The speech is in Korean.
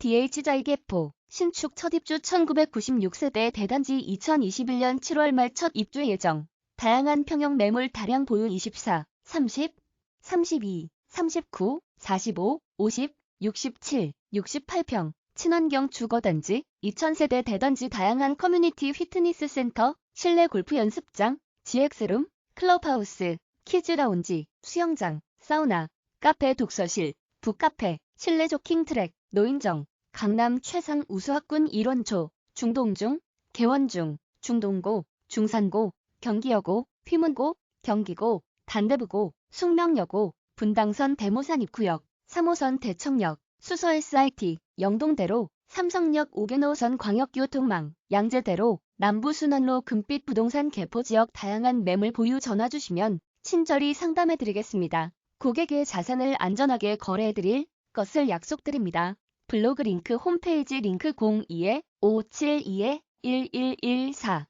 DH자이개포 신축 첫 입주 1996세대 대단지 2021년 7월 말 첫 입주 예정. 다양한 평형 매물 다량 보유 24, 30, 32, 39, 45, 50, 67, 68평. 친환경 주거단지, 2000세대 대단지 다양한 커뮤니티 피트니스 센터, 실내 골프 연습장, GX룸, 클럽하우스, 키즈 라운지, 수영장, 사우나, 카페 독서실, 북카페, 실내 조킹 트랙, 노인정, 강남 최상 우수학군 일원초, 중동중, 개원중, 중동고, 중산고, 경기여고, 휘문고, 경기고, 단대부고, 숙명여고, 분당선 대모산 입구역, 3호선 대청역, 수서 SRT, 영동대로, 삼성역 5개노선 광역교통망, 양재대로, 남부순환로 금빛 부동산 개포 지역 다양한 매물 보유 전화 주시면 친절히 상담해드리겠습니다. 고객의 자산을 안전하게 거래해드릴 것을 약속드립니다. 블로그 링크 홈페이지 링크 02-572-1114